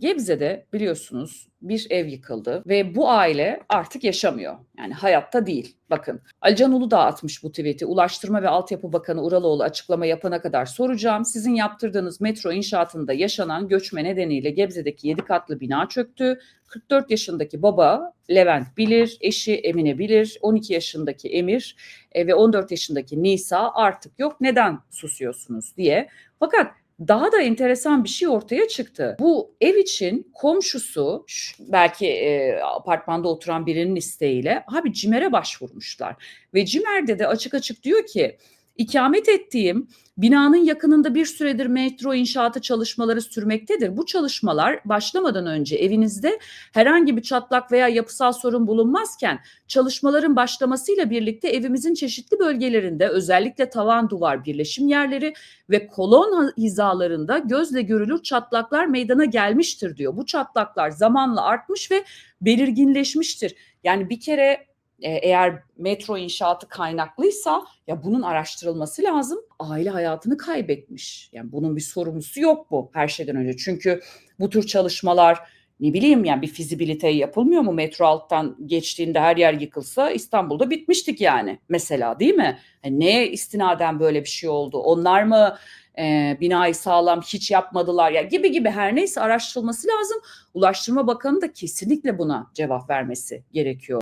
Gebze'de biliyorsunuz bir ev yıkıldı ve bu aile artık yaşamıyor. Yani hayatta değil. Bakın Alican Uludağ atmış bu tweet'i. Ulaştırma ve Altyapı Bakanı Uraloğlu açıklama yapana kadar soracağım. Sizin yaptırdığınız metro inşaatında yaşanan göçme nedeniyle Gebze'deki 7 katlı bina çöktü. 44 yaşındaki baba Levent Bilir, eşi Emine Bilir, 12 yaşındaki Emir e, ve 14 yaşındaki Nisa artık yok. Neden susuyorsunuz diye. Fakat daha da enteresan bir şey ortaya çıktı. Bu ev için komşusu belki e, apartmanda oturan birinin isteğiyle abi CİMER'e başvurmuşlar. Ve CİMER'de de açık açık diyor ki ikamet ettiğim binanın yakınında bir süredir metro inşaatı çalışmaları sürmektedir. Bu çalışmalar başlamadan önce evinizde herhangi bir çatlak veya yapısal sorun bulunmazken çalışmaların başlamasıyla birlikte evimizin çeşitli bölgelerinde özellikle tavan duvar birleşim yerleri ve kolon hizalarında gözle görülür çatlaklar meydana gelmiştir diyor. Bu çatlaklar zamanla artmış ve belirginleşmiştir. Yani bir kere eğer metro inşaatı kaynaklıysa ya bunun araştırılması lazım. Aile hayatını kaybetmiş. Yani bunun bir sorumlusu yok bu her şeyden önce. Çünkü bu tür çalışmalar ne bileyim yani bir fizibilite yapılmıyor mu? Metro alttan geçtiğinde her yer yıkılsa İstanbul'da bitmiştik yani mesela değil mi? Yani neye istinaden böyle bir şey oldu? Onlar mı e, binayı sağlam hiç yapmadılar ya gibi gibi her neyse araştırılması lazım. Ulaştırma Bakanı da kesinlikle buna cevap vermesi gerekiyor.